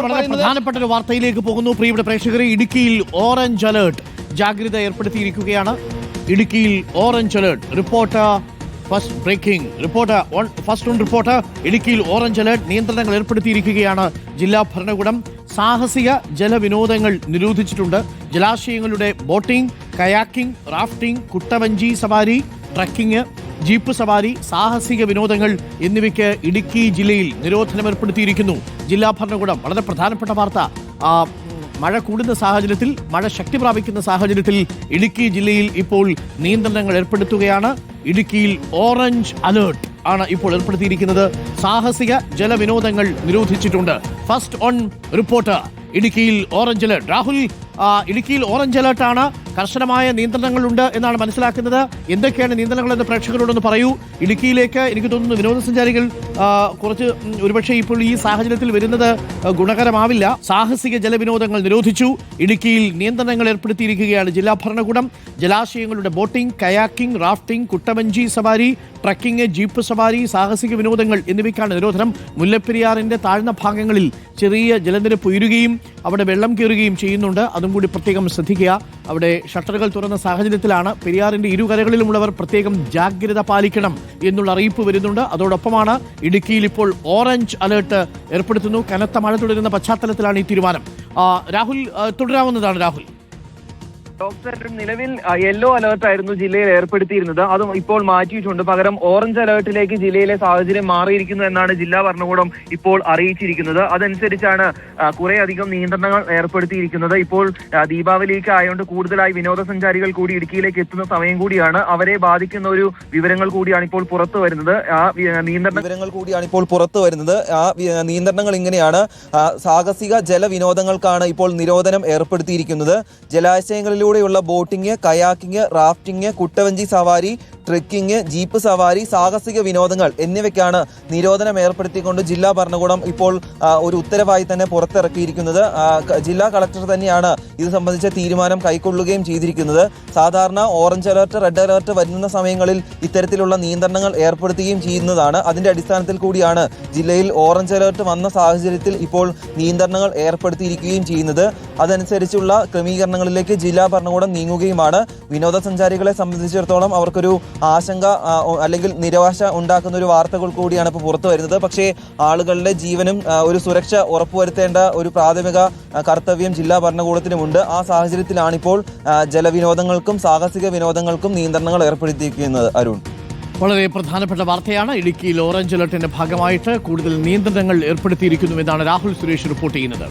വളരെ പ്രധാനപ്പെട്ട ഒരു വാർത്തയിലേക്ക് പോകുന്നു. പ്രിയപ്പെട്ട പ്രേക്ഷകരെ ഇടുക്കിയിൽ ഓറഞ്ച് അലേർട്ട് ജാഗ്രത ഏർപ്പെടുത്തിയിരിക്കുകയാണ്. ഇടുക്കിയിൽ orange alert report first breaking report first on report ഇടുക്കിയിൽ ഓറഞ്ച് അലേർട്ട് നിയന്ത്രണങ്ങൾ ഏർപ്പെടുത്തിയിരിക്കുകയാണ് ജില്ലാ ഭരണകൂടം. സാഹസിക ജലവിനോദങ്ങൾ നിരോധിച്ചിട്ടുണ്ട്. ജലാശയങ്ങളുടെ ബോട്ടിംഗ് കയാക്കിംഗ് റാഫ്റ്റിംഗ് കുട്ടവഞ്ചി സവാരി ട്രക്കിംഗ് ജീപ്പ് സവാരി സാഹസിക വിനോദങ്ങൾ എന്നിവയ്ക്ക് ഇടുക്കി ജില്ലയിൽ നിരോധനം ഏർപ്പെടുത്തിയിരിക്കുന്നു ജില്ലാ ഭരണകൂടം. വളരെ പ്രധാനപ്പെട്ട വാർത്ത. മഴ കൂടുന്ന സാഹചര്യത്തിൽ മഴ ശക്തി പ്രാപിക്കുന്ന സാഹചര്യത്തിൽ ഇടുക്കി ജില്ലയിൽ ഇപ്പോൾ നിയന്ത്രണങ്ങൾ ഏർപ്പെടുത്തുകയാണ്. ഇടുക്കിയിൽ ഓറഞ്ച് അലേർട്ട് ആണ് ഇപ്പോൾ ഏർപ്പെടുത്തിയിരിക്കുന്നത്. സാഹസിക ജലവിനോദങ്ങൾ നിരോധിച്ചിട്ടുണ്ട്. First on report. ഇടുക്കിയിൽ ഓറഞ്ച് അലേർട്ട്. രാഹുൽ ഇടുക്കിയിൽ ഓറഞ്ച് അലേർട്ടാണ്. കർശനമായ നിയന്ത്രണങ്ങളുണ്ട് എന്നാണ് മനസ്സിലാക്കുന്നത്. എന്തൊക്കെയാണ് നിയന്ത്രണങ്ങൾ എന്ന് പ്രേക്ഷകരോടൊന്ന് പറയൂ. ഇടുക്കിയിലേക്ക് എനിക്ക് തോന്നുന്നു വിനോദസഞ്ചാരികൾ കുറച്ച് ഒരുപക്ഷെ ഇപ്പോൾ ഈ സാഹചര്യത്തിൽ വരുന്നത് ഗുണകരമാവില്ല. സാഹസിക ജലവിനോദങ്ങൾ നിരോധിച്ചു. ഇടുക്കിയിൽ നിയന്ത്രണങ്ങൾ ഏർപ്പെടുത്തിയിരിക്കുകയാണ് ജില്ലാ ഭരണകൂടം. ജലാശയങ്ങളുടെ ബോട്ടിംഗ് കയാക്കിംഗ് റാഫ്റ്റിംഗ് കുട്ടവഞ്ചി സവാരി ട്രക്കിംഗ് ജീപ്പ് സവാരി സാഹസിക വിനോദങ്ങൾ എന്നിവയ്ക്കാണ് നിരോധനം. മുല്ലപ്പെരിയാറിന്റെ താഴ്ന്ന ഭാഗങ്ങളിൽ ചെറിയ ജലനിരപ്പ് ഉയരുകയും അവിടെ വെള്ളം കയറുകയും ചെയ്യുന്നുണ്ട്. അതും കൂടി പ്രത്യേകം ശ്രദ്ധിക്കുക. അവിടെ ഷട്ടറുകൾ തുറന്ന സാഹചര്യത്തിലാണ് പെരിയാറിന്റെ ഇരുകരകളിലുമുള്ളവർ പ്രത്യേകം ജാഗ്രത പാലിക്കണം എന്നുള്ള അറിയിപ്പ് വരുന്നുണ്ട്. അതോടൊപ്പമാണ് ഇടുക്കിയിൽ ഇപ്പോൾ ഓറഞ്ച് അലേർട്ട് ഏർപ്പെടുത്തുന്നു. കനത്ത മഴ തുടരുന്ന പശ്ചാത്തലത്തിലാണ് ഈ തീരുമാനം. രാഹുൽ തുടരാവുന്നതാണ് രാഹുൽ. ഡോക്ടർ നിലവിൽ യെല്ലോ അലേർട്ട് ആയിരുന്നു ജില്ലയിൽ ഏർപ്പെടുത്തിയിരുന്നത്. അതും ഇപ്പോൾ മാറ്റിയിട്ടുണ്ട്. പകരം ഓറഞ്ച് അലേർട്ടിലേക്ക് ജില്ലയിലെ സാഹചര്യം മാറിയിരിക്കുന്നു എന്നാണ് ജില്ലാ ഭരണകൂടം ഇപ്പോൾ അറിയിച്ചിരിക്കുന്നത്. അതനുസരിച്ചാണ് കുറെ അധികം നിയന്ത്രണങ്ങൾ ഏർപ്പെടുത്തിയിരിക്കുന്നത്. ഇപ്പോൾ ദീപാവലിക്ക് ആയതുകൊണ്ട് കൂടുതലായി വിനോദസഞ്ചാരികൾ കൂടി ഇടുക്കിയിലേക്ക് എത്തുന്ന സമയം കൂടിയാണ്. അവരെ ബാധിക്കുന്ന ഒരു വിവരങ്ങൾ കൂടിയാണ് ഇപ്പോൾ പുറത്തു വരുന്നത്. ആ നിയന്ത്രണ വിവരങ്ങൾ കൂടിയാണ് ഇപ്പോൾ പുറത്തു വരുന്നത്. ആ നിയന്ത്രണങ്ങൾ ഇങ്ങനെയാണ്. സാഹസിക ജലവിനോദങ്ങൾക്കാണ് ഇപ്പോൾ നിരോധനം ഏർപ്പെടുത്തിയിരിക്കുന്നത്. ജലാശയങ്ങളിലൂടെയുള്ള ബോട്ടിംഗ് കയാക്കിംഗ് റാഫ്റ്റിംഗ് കുട്ടവഞ്ചി സവാരി ട്രെക്കിംഗ് ജീപ്പ് സവാരി സാഹസിക വിനോദങ്ങൾ എന്നിവയ്ക്കാണ് നിരോധനം ഏർപ്പെടുത്തിക്കൊണ്ട് ജില്ലാ ഭരണകൂടം ഇപ്പോൾ ഒരു ഉത്തരവായി തന്നെ പുറത്തിറക്കിയിരിക്കുന്നത്. ജില്ലാ കളക്ടർ തന്നെയാണ് ഇത് സംബന്ധിച്ച തീരുമാനം കൈക്കൊള്ളുകയും ചെയ്തിരിക്കുന്നത്. സാധാരണ ഓറഞ്ച് അലർട്ട് റെഡ് അലർട്ട് വരുന്ന സമയങ്ങളിൽ ഇത്തരത്തിലുള്ള നിയന്ത്രണങ്ങൾ ഏർപ്പെടുത്തുകയും ചെയ്യുന്നതാണ്. അതിന്റെ അടിസ്ഥാനത്തിൽ കൂടിയാണ് ജില്ലയിൽ ഓറഞ്ച് അലർട്ട് വന്ന സാഹചര്യത്തിൽ ഇപ്പോൾ നിയന്ത്രണങ്ങൾ ഏർപ്പെടുത്തിയിരിക്കുകയും ചെയ്യുന്നത്. അതനുസരിച്ചുള്ള ക്രമീകരണങ്ങളിലേക്ക് ജില്ലാ ഭരണകൂടം നീങ്ങുകയുമാണ്. വിനോദസഞ്ചാരികളെ സംബന്ധിച്ചിടത്തോളം അവർക്കൊരു ആശങ്ക അല്ലെങ്കിൽ നിരവാശ ഉണ്ടാക്കുന്ന ഒരു വാർത്തകൾ കൂടിയാണ് ഇപ്പോൾ പുറത്തു വരുന്നത്. പക്ഷേ ആളുകളുടെ ജീവനും ഒരു സുരക്ഷ ഉറപ്പുവരുത്തേണ്ട ഒരു പ്രാഥമിക കർത്തവ്യം ജില്ലാ ഭരണകൂടത്തിനുമുണ്ട്. ആ സാഹചര്യത്തിലാണിപ്പോൾ ജലവിനോദങ്ങൾക്കും സാഹസിക വിനോദങ്ങൾക്കും നിയന്ത്രണങ്ങൾ ഏർപ്പെടുത്തിയിരിക്കുന്നത്. അരുൺ. വളരെ പ്രധാനപ്പെട്ട വാർത്തയാണ്. ഇടുക്കിയിൽ ഓറഞ്ച് അലർട്ടിന്റെ ഭാഗമായിട്ട് കൂടുതൽ നിയന്ത്രണങ്ങൾ ഏർപ്പെടുത്തിയിരിക്കുന്നു എന്നാണ് രാഹുൽ സുരേഷ് റിപ്പോർട്ട് ചെയ്യുന്നത്.